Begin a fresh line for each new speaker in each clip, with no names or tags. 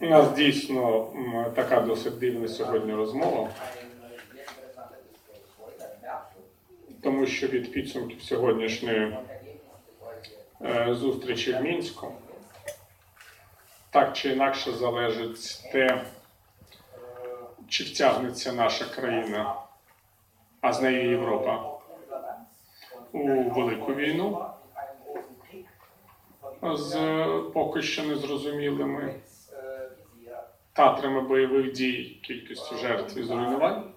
У нас дійсно така досить дивна сьогодні розмова, тому що від підсумків сьогоднішньої е, зустрічі в Мінську так чи інакше залежить те, чи втягнеться наша країна, а з нею Європа, у велику війну з е, поки що незрозумілими театрами бойових дій, кількістю жертв і зруйнувань,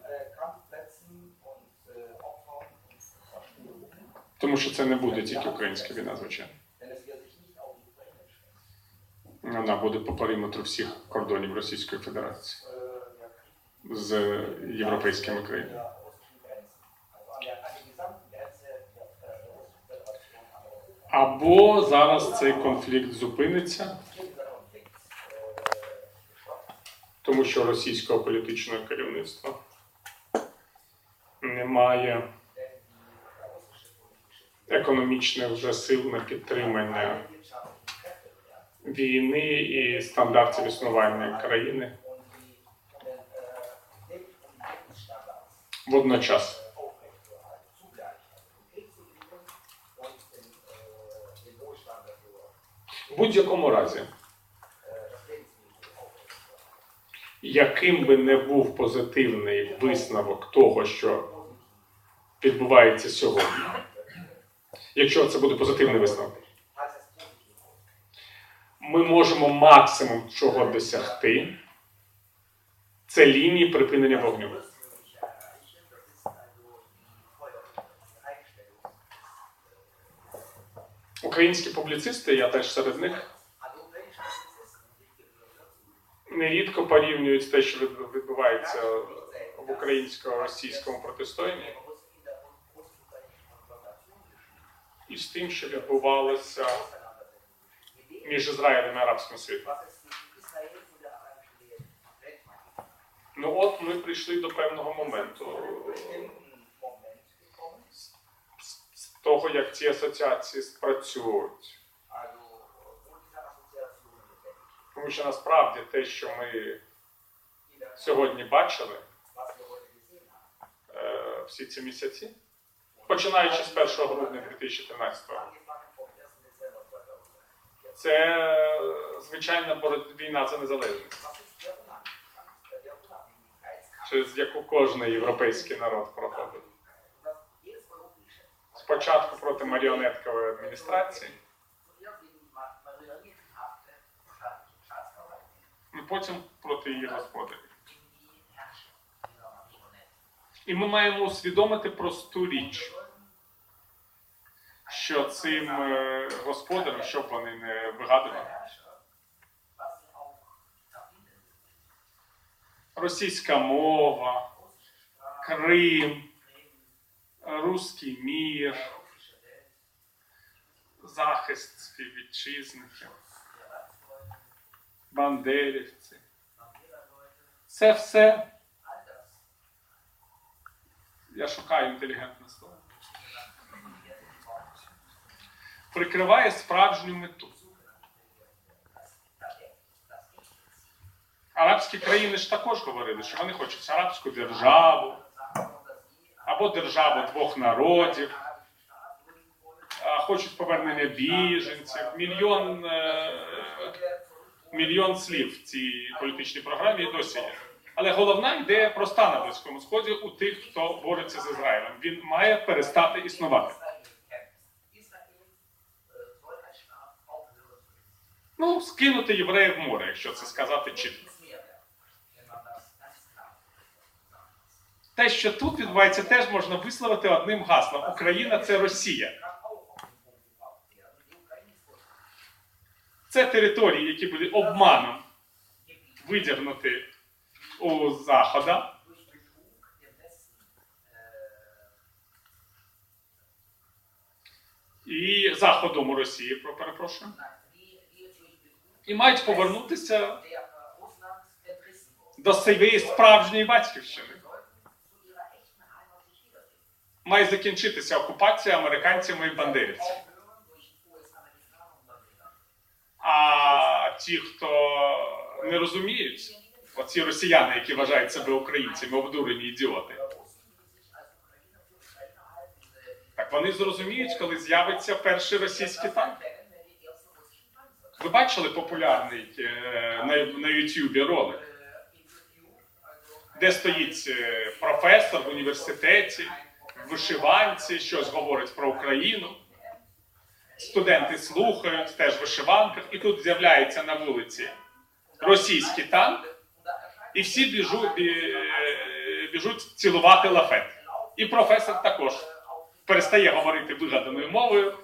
тому що це не буде тільки українська війна, звичайно. Вона буде по периметру всіх кордонів Російської Федерації з європейськими країнами. Або зараз цей конфлікт зупиниться, тому що російського політичного керівництва немає. Економічних вже сил на підтримання війни і стандартів існування країни. Водночас. В будь-якому разі, яким би не був позитивний висновок того, що відбувається сьогодні, якщо це буде позитивний висновок, ми можемо максимум чого досягти. Це лінії припинення вогню. Українські публіцисти, я теж серед них, нерідко порівнюють те, що відбувається в українсько-російському протистоянні, із тим, що відбувалося між Ізраїлем і арабським світом. Ну от ми прийшли до певного моменту з того, як ці асоціації спрацюють. Що насправді те, що ми сьогодні бачили е, всі ці місяці, починаючи з 1 грудня 2013 року, це е, звичайна війна за незалежність, через яку кожен європейський народ проходить. Спочатку проти маріонеткової адміністрації, потім проти її господарів. І ми маємо усвідомити просту річ, що цим е, господарям, щоб вони не вигадували, російська мова, Крим, руський мір, захист співвітчизників, бандерівці. Це все. Я шукаю інтелігентне слово. Прикриває справжню мету. Арабські країни ж також говорили, що вони хочуть арабську державу або державу двох народів, хочуть повернення біженців. Мільйон, е, мільйон слів в цій політичній програмі і досі є. Але головна ідея проста на Близькому Сході у тих, хто бореться з Ізраїлем. Він має перестати існувати. Ну, скинути євреїв в море, якщо це сказати чітко. Те, що тут відбувається, теж можна висловити одним гаслом: Україна це Росія. Це території, які були обманом видягнуті у Захода. І Заходом у Росії, про- перепрошую. І мають повернутися до своєї справжньої батьківщини. Має закінчитися окупація американцями і бандерівцями. А ті, хто не розуміють. Оці росіяни, які вважають себе українцями, обдурені ідіоти. Так вони зрозуміють, коли з'явиться перший російський танк. Ви бачили популярний е, на, на YouTube ролик, де стоїть е, професор в університеті, в вишиванці, щось говорить про Україну. Студенти слухають, теж в вишиванках, і тут з'являється на вулиці російський танк, і всі біжуть, е, біжуть цілувати лафет. І професор також перестає говорити вигаданою мовою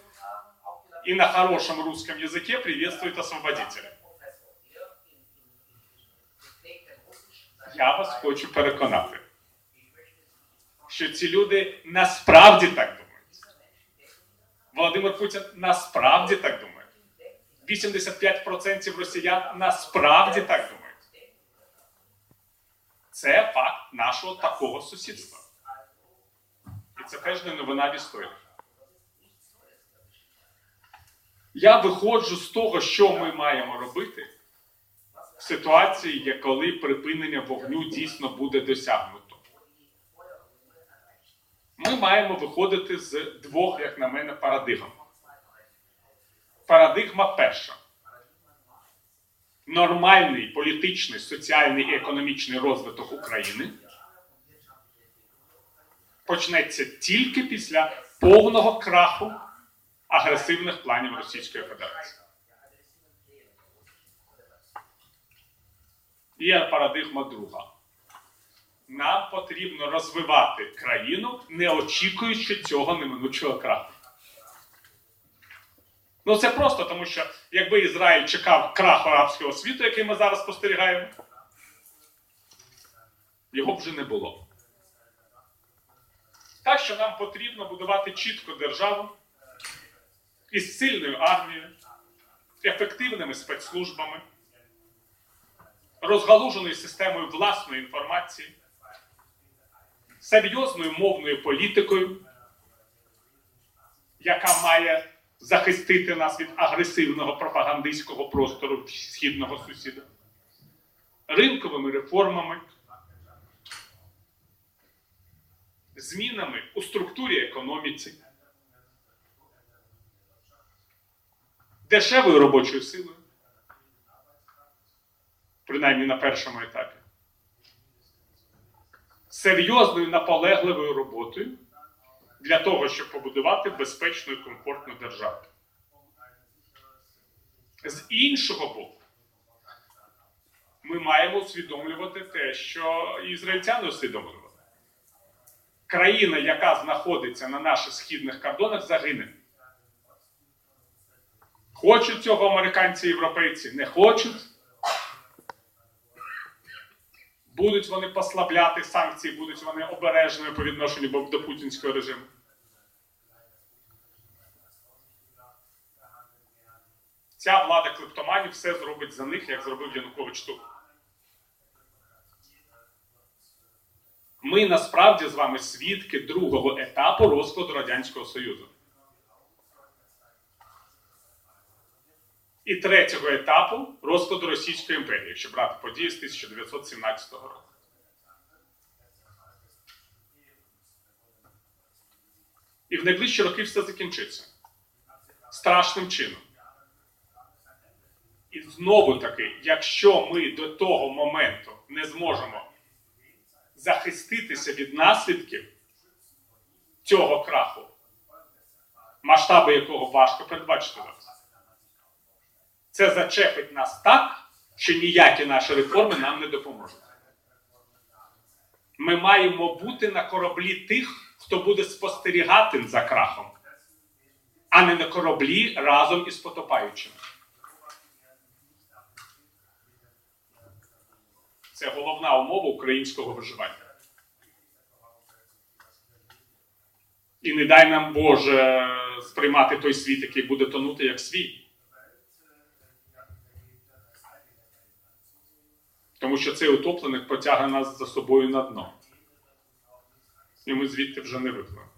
і на хорошому русском язике приветствует освободителя. Я вас хочу переконати, що ці люди насправді так. Володимир Путін насправді так думає. 85% росіян насправді так думають. Це факт нашого такого сусідства. І це теж не новина в історії. Я виходжу з того, що ми маємо робити в ситуації, коли припинення вогню дійсно буде досягнуто. Ми маємо виходити з двох, як на мене, парадигм. Парадигма перша. Нормальний політичний, соціальний і економічний розвиток України почнеться тільки після повного краху агресивних планів Російської Федерації. Є парадигма друга. Нам потрібно розвивати країну, не очікуючи цього неминучого краху. Ну це просто тому, що якби Ізраїль чекав краху арабського світу, який ми зараз спостерігаємо, його б вже не було. Так що нам потрібно будувати чітко державу із сильною армією, ефективними спецслужбами, розгалуженою системою власної інформації, серйозною мовною політикою, яка має захистити нас від агресивного пропагандистського простору східного сусіда, ринковими реформами, змінами у структурі економіці, дешевою робочою силою, принаймні на першому етапі, серйозною наполегливою роботою для того, щоб побудувати безпечну і комфортну державу. З іншого боку, ми маємо усвідомлювати те, що ізраїльтяни усвідомлювали. Країна, яка знаходиться на наших східних кордонах, загине. Хочуть цього американці і європейці, не хочуть. Будуть вони послабляти санкції, будуть вони обережними по відношенню до путінського режиму. Ця влада клептоманів все зробить за них, як зробив Янукович тут. Ми насправді з вами свідки другого етапу розкладу Радянського Союзу. І третього етапу розкладу Російської імперії, якщо брати події з 1917 року. І в найближчі роки все закінчиться страшним чином. І знову таки, якщо ми до того моменту не зможемо захиститися від наслідків цього краху, масштаби якого важко передбачити зараз, це зачепить нас так, що ніякі наші реформи нам не допоможуть. Ми маємо бути на кораблі тих, хто буде спостерігати за крахом, а не на кораблі разом із потопаючими. Це головна умова українського виживання. І не дай нам Боже сприймати той світ, який буде тонути як свій. Тому що цей утопленик потягне нас за собою на дно. І ми звідти вже не випливемо.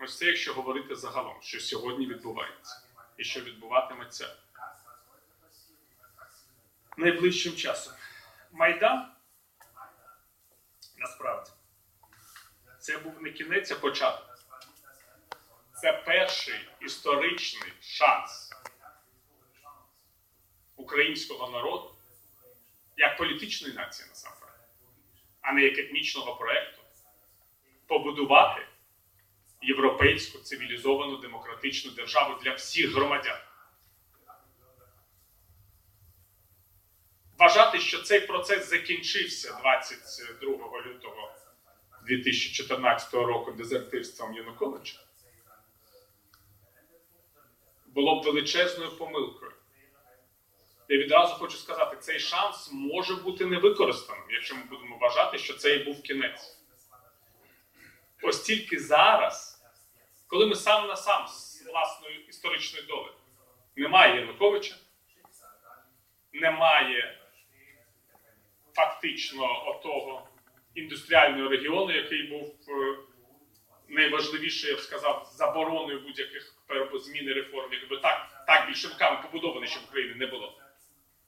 Ось це якщо говорити загалом, що сьогодні відбувається і що відбуватиметься найближчим часом. Майдан насправді це був не кінець, а початок. Це перший історичний шанс українського народу як політичної нації насамперед, а не як етнічного проєкту, побудувати європейську цивілізовану демократичну державу для всіх громадян. Вважати, що цей процес закінчився 22 лютого 2014 року дезертирством Януковича було б величезною помилкою. Я відразу хочу сказати, цей шанс може бути не використаним, якщо ми будемо вважати, що це і був кінець. Ось тільки зараз, коли ми сам на сам з власною історичною долею, немає Януковича, немає фактично отого індустріального регіону, який був е, найважливіший, я б сказав, забороною будь-яких змін реформ, якби так, так більшовиками побудований, щоб України не було.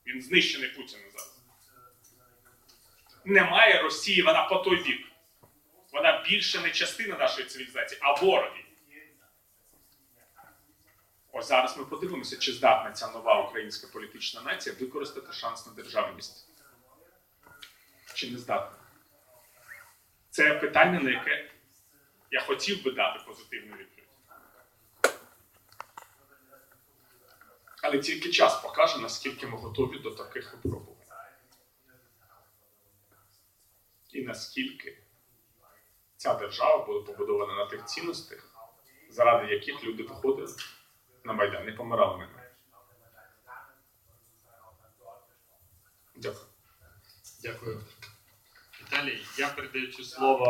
Він знищений Путіним зараз. Немає Росії, вона по той бік. Вона більше не частина нашої цивілізації, а вороги. Ось зараз ми подивимося, чи здатна ця нова українська політична нація використати шанс на державність. Чи не здатна? Це питання, на яке я хотів би дати позитивну відповідь. Але тільки час покаже, наскільки ми готові до таких випробувань. І наскільки ця держава буде побудована на тих цінностях, заради яких люди виходили на Майдан і помирали ньому. Дякую.
Дякую. Віталій, я передаючи слово